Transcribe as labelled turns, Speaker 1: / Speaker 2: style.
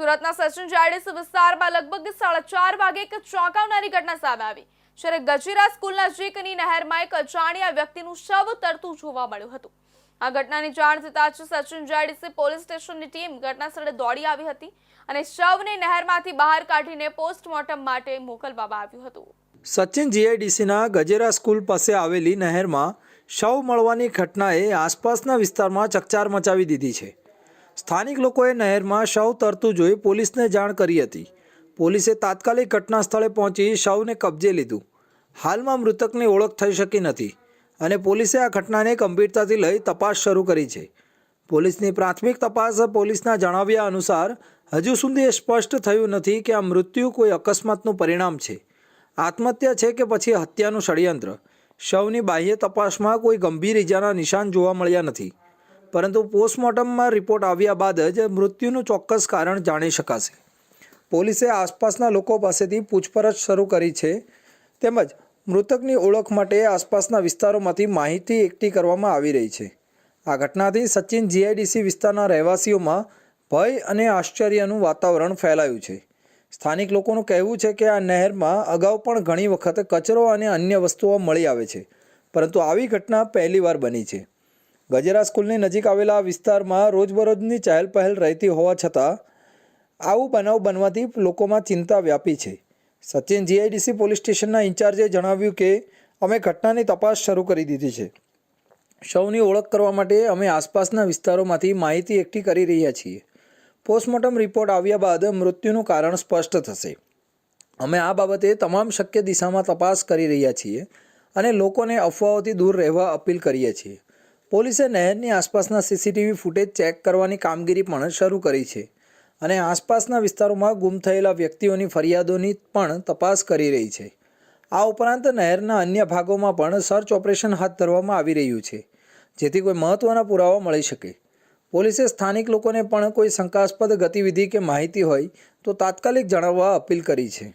Speaker 1: સુરતના સચિન જાડેસ વિસ્તારમાં લગભગ સાડા ચાર વાગે એક ચોંકાવનારી ઘટના સામે આવી. જ્યારે ગજેરા સ્કૂલ નજીકની નહેરમાં એક અજાણ્યા વ્યક્તિનું શવ તરતું જોવા મળ્યું હતું. આ ઘટનાની જાણ થતાં જ સચિન જાડેસે પોલીસ સ્ટેશનની ટીમ ઘટના સ્થળે દોડી આવી હતી અને શવને નહેરમાંથી બહાર કાઢીને પોસ્ટમોર્ટમ માટે મોકલવામાં આવ્યું હતું.
Speaker 2: સચિન જીઆઈડીસીના ગજેરા સ્કૂલ પાસે આવેલી નહેરમાં શવ મળવાની ઘટનાએ આસપાસના વિસ્તારમાં ચકચાર મચાવી દીધી છે. સ્થાનિક લોકોએ નહેરમાં શવ તરતું જોઈ પોલીસને જાણ કરી હતી. પોલીસે તાત્કાલિક ઘટના સ્થળે પહોંચી શવને કબજે લીધું. હાલમાં મૃતકની ઓળખ થઈ શકી નથી અને પોલીસે આ ઘટનાને ગંભીરતાથી લઈ તપાસ શરૂ કરી છે. પોલીસની પ્રાથમિક તપાસ પોલીસના જણાવ્યા અનુસાર, હજુ સુધી એ સ્પષ્ટ થયું નથી કે આ મૃત્યુ કોઈ અકસ્માતનું પરિણામ છે. આત્મહત્યા છે કે પછી હત્યાનું ષડયંત્ર? શવની બાહ્ય તપાસમાં કોઈ ગંભીર ઇજાના નિશાન જોવા મળ્યા નથી. પરંતુ પોસ્ટમોર્ટમમાં રિપોર્ટ આવ્યા બાદ જ મૃત્યુનું ચોક્કસ કારણ જાણી શકાશે. પોલીસે આસપાસના લોકો પાસેથી પૂછપરછ શરૂ કરી છે. તેમજ મૃતકની ઓળખ માટે આસપાસના વિસ્તારોમાંથી માહિતી એકઠી કરવામાં આવી રહી છે. આ ઘટનાથી સચિન જીઆઈડીસી વિસ્તારના રહેવાસીઓમાં ભય અને આશ્ચર્યનું વાતાવરણ ફેલાયું છે. સ્થાનિક લોકોનું કહેવું છે કે આ નહેરમાં અગાઉ પણ ઘણી વખત કચરો અને અન્ય વસ્તુઓ મળી આવે છે. પરંતુ આવી ઘટના પહેલીવાર બની છે. ગજેરા સ્કૂલની નજીક આવેલા આ વિસ્તારમાં રોજબરોજની પહેલ રહેતી હોવા છતાં આવું બનાવ બનવાથી લોકોમાં ચિંતા વ્યાપી છે. સચિન જીઆઈડીસી પોલીસ સ્ટેશનના ઇન્ચાર્જે જણાવ્યું કે, અમે ઘટનાની તપાસ શરૂ કરી દીધી છે. સૌની ઓળખ કરવા માટે અમે આસપાસના વિસ્તારોમાંથી માહિતી એકઠી કરી રહ્યા છીએ. પોસ્ટમોર્ટમ રિપોર્ટ આવ્યા બાદ મૃત્યુનું કારણ સ્પષ્ટ થશે. અમે આ બાબતે તમામ શક્ય દિશામાં તપાસ કરી રહ્યા છીએ અને લોકોને અફવાઓથી દૂર રહેવા અપીલ કરીએ છીએ. પોલીસે નહેરની આસપાસના સીસીટીવી ફૂટેજ ચેક કરવાની કામગીરી પણ શરૂ કરી છે અને આસપાસના વિસ્તારોમાં ગુમ થયેલા વ્યક્તિઓની ફરિયાદોની પણ તપાસ કરી રહી છે. આ ઉપરાંત નહેરના અન્ય ભાગોમાં પણ સર્ચ ઓપરેશન હાથ ધરવામાં આવી રહ્યું છે, જેથી કોઈ મહત્ત્વના પુરાવા મળી શકે. પોલીસે સ્થાનિક લોકોને પણ કોઈ શંકાસ્પદ ગતિવિધિ કે માહિતી હોય તો તાત્કાલિક જણાવવા અપીલ કરી છે.